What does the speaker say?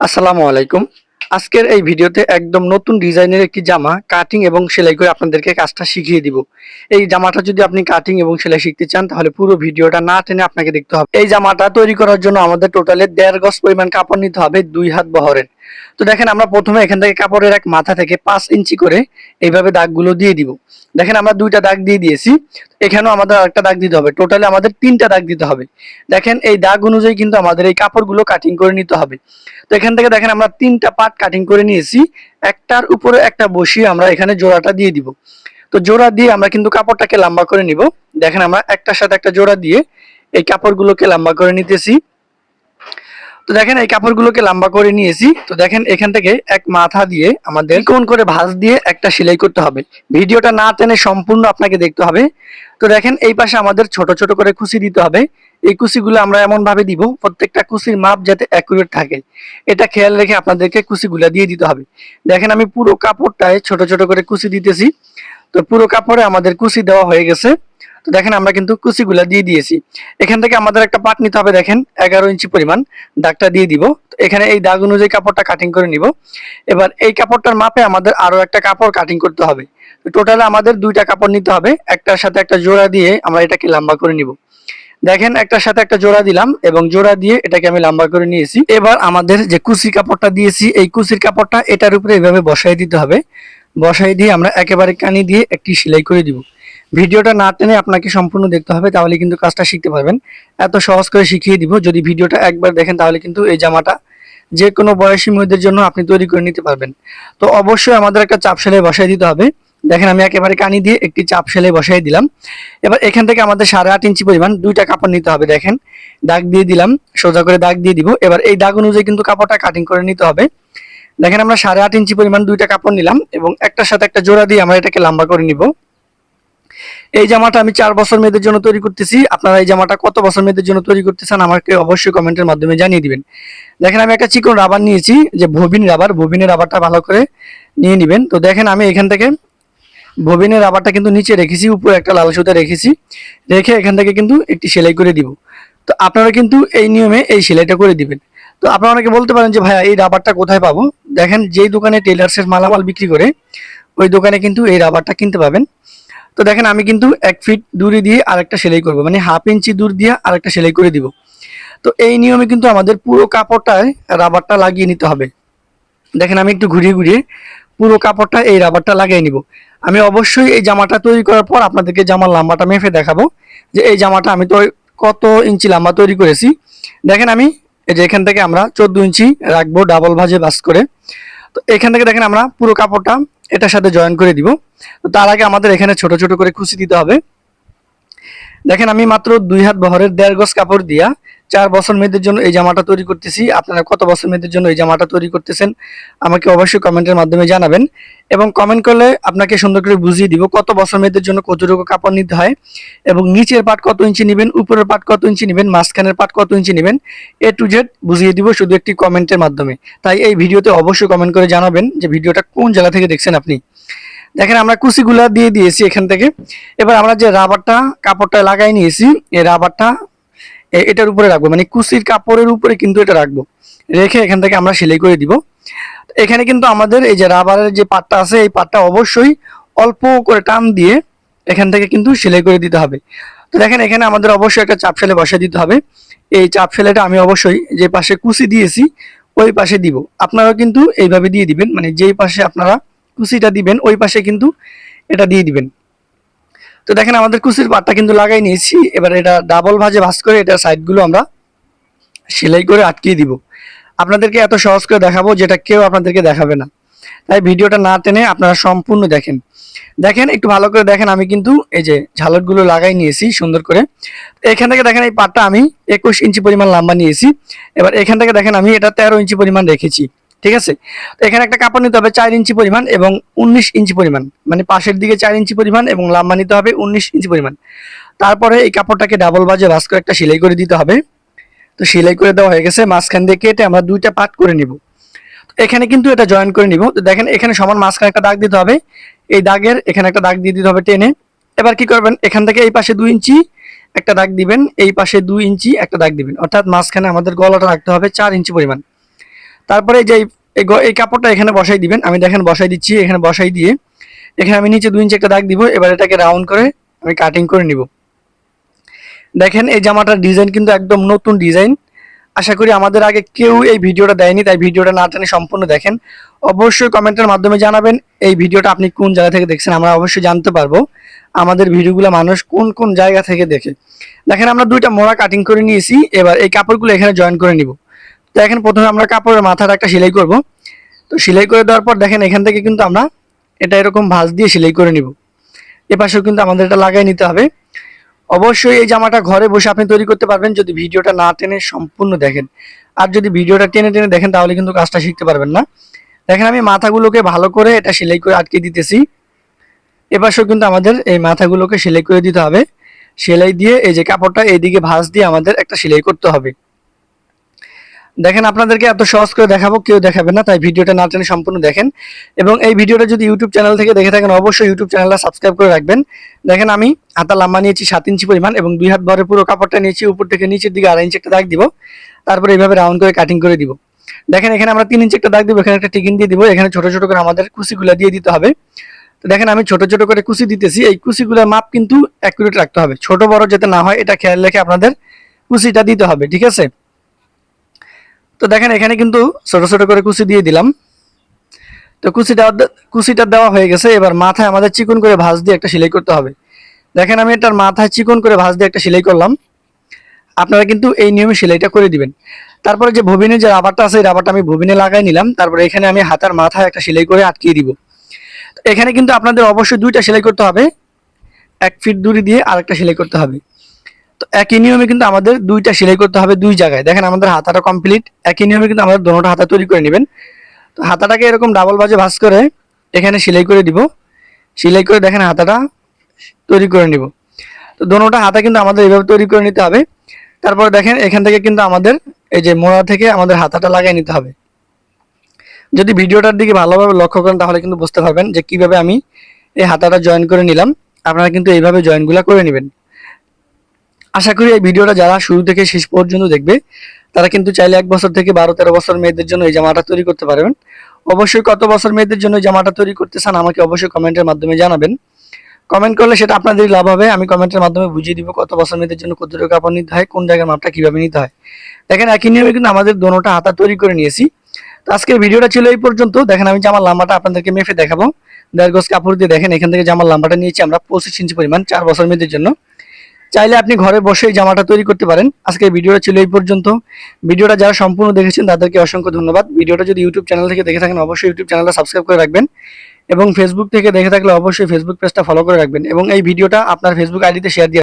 আসসালামু আলাইকুম। আজকের এই ভিডিওতে একদম নতুন ডিজাইনের একটি জামা কাটিং এবং সেলাই করে আপনাদেরকে কাজটা শিখিয়ে দিব। এই জামাটা যদি আপনি কাটিং এবং সেলাই শিখতে চান, তাহলে পুরো ভিডিওটা না টেনে আপনাকে দেখতে হবে। এই জামাটা তৈরি করার জন্য আমাদের টোটালে দেড় গজ পরিমাণ কাপড় নিতে হবে, দুই হাত বহরের। তো দেখেন আমরা প্রথমে এখান থেকে কাপড়ের এক মাথা থেকে পাঁচ ইঞ্চি করে এইভাবে দাগগুলো দিয়ে দিব। দেখেন আমরা দুইটা দাগ দিয়ে দিয়েছি, এখানেও আমাদের আরেকটা দাগ দিতে হবে। টোটালি আমাদের তিনটা দাগ দিতে হবে। দেখেন এই দাগ অনুযায়ী কিন্তু আমাদের এই কাপড়গুলো কাটিং করে নিতে হবে। তো এখান থেকে দেখেন আমরা তিনটা পার্ট কাটিং করে নিয়েছি, একটার উপরে একটা বসিয়ে আমরা এখানে জোড়াটা দিয়ে দিব। তো জোড়া দিয়ে আমরা কিন্তু কাপড়টাকে লম্বা করে নিব। দেখেন আমরা একটার সাথে একটা জোড়া দিয়ে এই কাপড়গুলোকে লম্বা করে নিতেছি। তো দেখেন এই কাপড়গুলোকে লম্বা করে নিয়েছি। তো দেখেন এখান থেকে এক মাথা দিয়ে আমাদের কোন করে ভাঁজ দিয়ে একটা সেলাই করতে হবে। ভিডিওটা না টেনে সম্পূর্ণ আপনাকে দেখতে হবে। তো দেখেন এই পাশে আমাদের ছোট ছোট করে কুচি দিতে হবে। এই কুচিগুলো আমরা এমন ভাবে দিব, প্রত্যেকটা কুচির মাপ যাতে অ্যাকুরেট থাকে। এটা খেয়াল রেখে আপনাদেরকে কুচিগুলা দিয়ে দিতে হবে। দেখেন আমি পুরো কাপড়টায় ছোট ছোট করে কুচি দিতেছি। তো পুরো কাপড়ে আমাদের কুচি দেওয়া হয়ে গেছে। তো দেখেন আমরা কিন্তু কুচিগুলা দিয়ে দিয়েছি। এখান থেকে আমাদের একটা পাট নিতে হবে, দেখেন, এগারো ইঞ্চি পরিমাণ দাগটা দিয়ে দিব। এখানে এই দাগ অনুযায়ী কাপড়টা কাটিং করে নিব। এবার এই কাপড়টার মাপে আমাদের আরও একটা কাপড় কাটিং করতে হবে। টোটালে আমাদের দুইটা কাপড় নিতে হবে, একটার সাথে একটা জোড়া দিয়ে আমরা এটাকে লম্বা করে নিব। দেখেন, একটার সাথে একটা জোড়া দিলাম এবং জোড়া দিয়ে এটাকে আমি লম্বা করে নিয়েছি। এবার আমাদের যে কুচি কাপড়টা দিয়েছি, এই কুচির কাপড়টা এটার উপরে এভাবে বসাই দিতে হবে। বসাই দিয়ে আমরা একেবারে কানি দিয়ে একটি সেলাই করে দিব। ভিডিওটা না টেনে আপনাকে সম্পূর্ণ দেখতে হবে, তাহলে কিন্তু কাজটা শিখতে পারবেন। এত সহজ করে শিখিয়ে দিব, যদি ভিডিওটা একবার দেখেন তাহলে কিন্তু এই জামাটা যে কোনো বয়সী মেয়েদের জন্য আপনি তৈরি করে নিতে পারবেন। তো অবশ্যই আমাদের একটা চাপ সেলাই বসাই দিতে হবে। দেখেন আমি একেবারে কানি দিয়ে একটি চাপ সেলাই বসাই দিলাম। এবার এখান থেকে আমাদের সাড়ে আট ইঞ্চি পরিমাণ দুইটা কাপড় নিতে হবে, দেখেন। দাগ দিয়ে দিলাম, সোজা করে দাগ দিয়ে দিব। এবার এই দাগ অনুযায়ী কিন্তু কাপড়টা কাটিং করে নিতে হবে। দেখেন আমরা সাড়ে আট ইঞ্চি পরিমাণ দুইটা কাপড় নিলাম এবং একটার সাথে একটা জোড়া দিয়ে আমরা এটাকে লম্বা করে নিব। এই জামাটা আমি চার বছর মেয়েদের জন্য তৈরি করতেছি। আপনারা এই জামাটা কত বছর মেয়েদের জন্য তৈরি করতেছেন আমাকে অবশ্যই কমেন্টের মাধ্যমে জানিয়ে দিবেন। দেখেন, আমি একটা চিকন রাবার নিয়েছি, যে ভবিন রাবার। ববিনের রাবারটা ভালো করে নিয়ে নেবেন। তো দেখেন, আমি এখান থেকে ববিনের রাবারটা কিন্তু নিচে রেখেছি, উপরে একটা লাল সুতা রেখেছি। রেখে এখান থেকে কিন্তু একটি সেলাই করে দিব। তো আপনারা কিন্তু এই নিয়মে এই সেলাইটা করে দিবেন। তো আপনারা অনেকে বলতে পারেন যে, ভাইয়া, এই রাবারটা কোথায় পাবো? দেখেন, যেই দোকানে টেলার্সের মালামাল বিক্রি করে, ওই দোকানে কিন্তু এই রাবারটা কিনতে পাবেন। তো দেখেন আমি কিন্তু এক ফিট দূরে দিয়ে আরেকটা সেলাই করব মানে হাফ ইঞ্চি দূর দিয়ে আরেকটা সেলাই করে দিব। তো এই নিয়মে কিন্তু আমাদের পুরো কাপড়টায় রাবারটা লাগিয়ে নিতে হবে। দেখেন আমি একটু ঘুরিয়ে ঘুরিয়ে পুরো কাপড়টা এই রাবারটা লাগিয়ে নিব। আমি অবশ্যই এই জামাটা তৈরি করার পর আপনাদেরকে জামার লম্বাটা মেপে দেখাবো যে এই জামাটা আমি তো কত ইঞ্চি লম্বা তৈরি করেছি। দেখেন আমি এই যে এখান থেকে আমরা চোদ্দ ইঞ্চি রাখব ডাবল ভাজে বাস করে। তো এখান থেকে দেখেন আমরা পুরো কাপড়টা এটার সাথে জয়েন করে দিব। তো তার আগে আমাদের এখানে ছোট ছোট করে খুশি দিতে হবে। দেখেন, আমি মাত্র দুই হাত বহরের দেড় গজ কাপড় দিয়া চার বছর মেয়েদের জন্য এই জামাটা তৈরি করতেছি। আপনারা কত বছর মেয়েদের জন্য এই জামাটা তৈরি করতেছেন, আমাকে অবশ্যই কমেন্টের মাধ্যমে জানাবেন এবং কমেন্ট করলে আপনাকে সুন্দর করে বুঝিয়ে দিব কত বছর মেয়েদের জন্য কতটুকু কাপড় নিতে হয় এবং নিচের পাট কত ইঞ্চি নেবেন, উপরের পাট কত ইঞ্চি নেবেন, মাঝখানের পাট কত ইঞ্চি নেবেন, এ টু জেড বুঝিয়ে দিব শুধু একটি কমেন্টের মাধ্যমে। তাই এই ভিডিওতে অবশ্যই কমেন্ট করে জানাবেন যে ভিডিওটা কোন জেলা থেকে দেখছেন আপনি। দেখেন আমরা কুচিগুলা দিয়ে দিয়েছি এখান থেকে। এবার আমরা যে রাবারটা, কাপড়টা লাগাই নিয়েছি, এই রাবারটা এটার উপরে রাখব। মানে কুচির কাপড়ের উপরে কিন্তু এটা রাখব। রেখে এখান থেকে আমরা সেলাই করে দিব। এখানে কিন্তু আমাদের এই যে রাবারের যে পাটটা আছে, এই পাটটা অবশ্যই অল্প করে টান দিয়ে এখান থেকে কিন্তু সেলাই করে দিতে হবে। তো দেখেন এখানে আমাদের অবশ্যই একটা চাপ সেলাই বসিয়ে দিতে হবে। এই চাপ সেলাইটা আমি অবশ্যই যে পাশে কুচি দিয়েছি, ওই পাশে দিব। আপনারাও কিন্তু এইভাবে দিয়ে দিবেন। মানে যেই পাশে আপনারা কুচিটা দিবেন, ওই পাশে কিন্তু এটা দিয়ে দিবেন। তো দেখেন আমাদের কুচির পাটটা কিন্তু লাগাই নিয়েছি, এবার এটা ডাবল ভাজে ভাজ করে এটা সাইডগুলো আমরা সেলাই করে আটকিয়ে দিব। আপনাদেরকে এত সহজ করে দেখাবো যেটা কেউ আপনাদেরকে দেখাবে না। তাই ভিডিওটা না টেনে আপনারা সম্পূর্ণ দেখেন। দেখেন, একটু ভালো করে দেখেন, আমি কিন্তু এই যে ঝালটগুলো লাগাই নিয়েছি সুন্দর করে। এখান থেকে দেখেন এই পাটটা আমি একুশ ইঞ্চি পরিমাণ লম্বা নিয়েছি। এবার এখান থেকে দেখেন আমি এটা তেরো ইঞ্চি পরিমাণ রেখেছি। ঠিক আছে? এখানে একটা কাপড় নিতে হবে চার ইঞ্চি পরিমাণ এবং উনিশ ইঞ্চি পরিমাণ। মানে পাশের দিকে চার ইঞ্চি পরিমাণ এবং লম্বা নিতে হবে উনিশ ইঞ্চি পরিমাণ। তারপরে এই কাপড়টাকে ডাবল বাজে ভাস করে একটা সেলাই করে দিতে হবে। তো সেলাই করে দেওয়া হয়ে গেছে, মাঝখান দিয়ে কেটে আমরা দুইটা পাট করে নিব। এখানে কিন্তু এটা জয়েন করে নিব। তো দেখেন, এখানে সমান মাঝখানে একটা দাগ দিতে হবে। এই দাগের এখানে একটা দাগ দিয়ে দিতে হবে টেনে। এবার কি করবেন? এখান থেকে এই পাশে দুই ইঞ্চি একটা দাগ দিবেন, এই পাশে দুই ইঞ্চি একটা দাগ দিবেন। অর্থাৎ মাঝখানে আমাদের গলাটা রাখতে হবে চার ইঞ্চি পরিমাণ। তারপরে যে এই- কাপড়টা এখানে বসাই দিবেন। আমি দেখেন বসাই দিচ্ছি, এখানে বসাই দিয়ে। এখানে আমি নিচে দুই ইঞ্চি একটা দাগ দিব, এবার এটাকে রাউন্ড করে আমি কাটিং করে নিব। দেখেন, এই জামাটার ডিজাইন কিন্তু একদম নতুন ডিজাইন। আশা করি আমাদের আগে কেউ এই ভিডিওটা দেয়নি, তাই ভিডিওটা না টেনে সম্পূর্ণ দেখেন। অবশ্যই কমেন্টের মাধ্যমে জানাবেন, এই ভিডিওটা আপনি কোন জায়গা থেকে দেখছেন, আমরা অবশ্যই জানতে পারব আমাদের ভিডিওগুলো মানুষ কোন কোন জায়গা থেকে দেখে। দেখেন, আমরা দুইটা মোড়া কাটিং করে নিয়েছি, এবার এই কাপড়গুলো এখানে জয়েন করে নিব। তো এখন প্রথমে আমরা কাপড়ের মাথাটা একটা সেলাই করব। তো সেলাই করে দেওয়ার পর দেখেন, এখান থেকে কিন্তু আমরা এটা এরকম ভাঁজ দিয়ে সেলাই করে নিব। এ পাশেও কিন্তু আমাদের এটা লাগাই নিতে হবে। অবশ্যই এই জামাটা ঘরে বসে আপনি তৈরি করতে পারবেন, যদি ভিডিওটা না টেনে সম্পূর্ণ দেখেন। আর যদি ভিডিওটা টেনে টেনে দেখেন, তাহলে কিন্তু কাজটা শিখতে পারবেন না। দেখেন, আমি মাথাগুলোকে ভালো করে এটা সেলাই করে আটকে দিতেছি। এপাশেও কিন্তু আমাদের এই মাথাগুলোকে সেলাই করে দিতে হবে। সেলাই দিয়ে এই যে কাপড়টা এইদিকে ভাঁজ দিয়ে আমাদের একটা সেলাই করতে হবে। দেখেন আপনাদেরকে এত সহজ করে দেখাবো, কেউ দেখাবে না, তাই ভিডিওটা না টেনে সম্পূর্ণ দেখেন। এবং এই ভিডিওটা যদি ইউটিউব চ্যানেল থেকে দেখে থাকেন, অবশ্যই ইউটিউব চ্যানেলটা সাবস্ক্রাইব করে রাখবেন। দেখেন আমি হাতা লম্বা নিয়েছি সাত ইঞ্চি পরিমাণ এবং দুই হাত ভরে পুরো কাপড়টা নিয়েছি, উপর থেকে নিচের দিকে আড়াই ইঞ্চি একটা দাগ দিব। তারপরে এইভাবে রাউন্ড করে কাটিং করে দিব। দেখেন এখানে আমরা তিন ইঞ্চি একটা দাগ দিব, এখানে একটা টিকিন দিয়ে দিব, এখানে ছোট ছোট করে আমাদের কুচিগুলা দিয়ে দিতে হবে। তো দেখেন আমি ছোট ছোট করে কুচি দিতেছি, এই কুচিগুলোর মাপ কিন্তু অ্যাকুরেট রাখতে হবে। ছোট বড় যাতে না হয়, এটা খেয়াল রেখে আপনাদের কুচিটা দিতে হবে, ঠিক আছে? তো দেখেন, এখানে কিন্তু ছোট ছোট করে কুচি দিয়ে দিলাম। তো কুচিটা কুচিটা দেওয়া হয়ে গেছে। এবার মাথায় আমাদের চিকন করে ভাঁজ দিয়ে একটা সেলাই করতে হবে। দেখেন, আমি এটার মাথায় চিকন করে ভাঁজ দিয়ে একটা সেলাই করলাম। আপনারা কিন্তু এই নিয়মে সেলাইটা করে দিবেন। তারপরে যে ভবিনে যে রাবারটা আছে, এই রাবারটা আমি ভবিনে লাগাই নিলাম। তারপরে এখানে আমি হাতার মাথায় একটা সেলাই করে আটকিয়ে দিব। এখানে কিন্তু আপনাদের অবশ্যই দুইটা সেলাই করতে হবে। এক ফিট দূরি দিয়ে আরেকটা সেলাই করতে হবে। একই নিয়মে কিন্তু আমাদের দুইটা সেলাই করতে হবে দুই জায়গায়। দেখেন আমাদের হাতাটা কমপ্লিট একই নিয়মে কিন্তু আমাদের দোনোটা হাতা তৈরি করে নেবেন। তো হাতাটাকে এরকম ডাবল বাজে ভাঁজ করে এখানে সেলাই করে দিব। সেলাই করে দেখেন হাতাটা তৈরি করে নিব। তো দোনোটা হাতা কিন্তু আমাদের এইভাবে তৈরি করে নিতে হবে। তারপর দেখেন এখান থেকে কিন্তু আমাদের এই যে মোড়া থেকে আমাদের হাতাটা লাগিয়ে নিতে হবে। যদি ভিডিওটার দিকে ভালোভাবে লক্ষ্য করেন তাহলে কিন্তু বুঝতে পারবেন যে কীভাবে আমি এই হাতাটা জয়েন করে নিলাম। আপনারা কিন্তু এইভাবে জয়েনগুলো করে নেবেন। আশা করি এই ভিডিওটা যারা শুরু থেকে শেষ পর্যন্ত দেখবে, তারা কিন্তু চাইলে এক বছর থেকে বারো, তেরো বছর মেয়েদের জন্য এই জামাটা তৈরি করতে পারবেন। অবশ্যই কত বছর মেয়েদের জন্য এই জামাটা তৈরি করতে চান আমাকে অবশ্যই কমেন্টের মাধ্যমে জানাবেন। কমেন্ট করলে সেটা আপনাদেরই লাভ হবে, আমি কমেন্টের মাধ্যমে বুঝিয়ে দিব কত বছর মেয়েদের জন্য কতটুকু কাপড় নিতে হয়, কোন জায়গার মাপটা কীভাবে নিতে হয়। দেখেন, একই নিয়মে কিন্তু আমাদের দোনোটা হাতা তৈরি করে নিয়েছি। তো আজকের ভিডিওটা ছিল এই পর্যন্ত। দেখেন, আমি জামার লাম্বাটা আপনাদেরকে মেপে দেখাবো। দেড় কাপড় দিয়ে দেখেন, এখান থেকে জামার লাম্বাটা নিয়েছি আমরা পঁচিশ ইঞ্চি পরিমাণ চার বছর মেয়েদের জন্য। চাইলে আপনি ঘরে বসে এই জামাটা তৈরি করতে পারেন। আজকের ভিডিওটা ছিল এই পর্যন্ত। ভিডিওটা যারা সম্পূর্ণ দেখেছেন, তাদেরকে অসংখ্য ধন্যবাদ। ভিডিওটা যদি ইউটিউব চ্যানেল থেকে দেখে থাকেন, অবশ্যই ইউটিউব চ্যানেলটা সাবস্ক্রাইব করে রাখবেন এবং ফেসবুক থেকে দেখে থাকলে অবশ্যই ফেসবুক পেজটা ফলো করে রাখবেন এবং এই ভিডিওটা আপনার ফেসবুক আইডিতে শেয়ার দিয়ে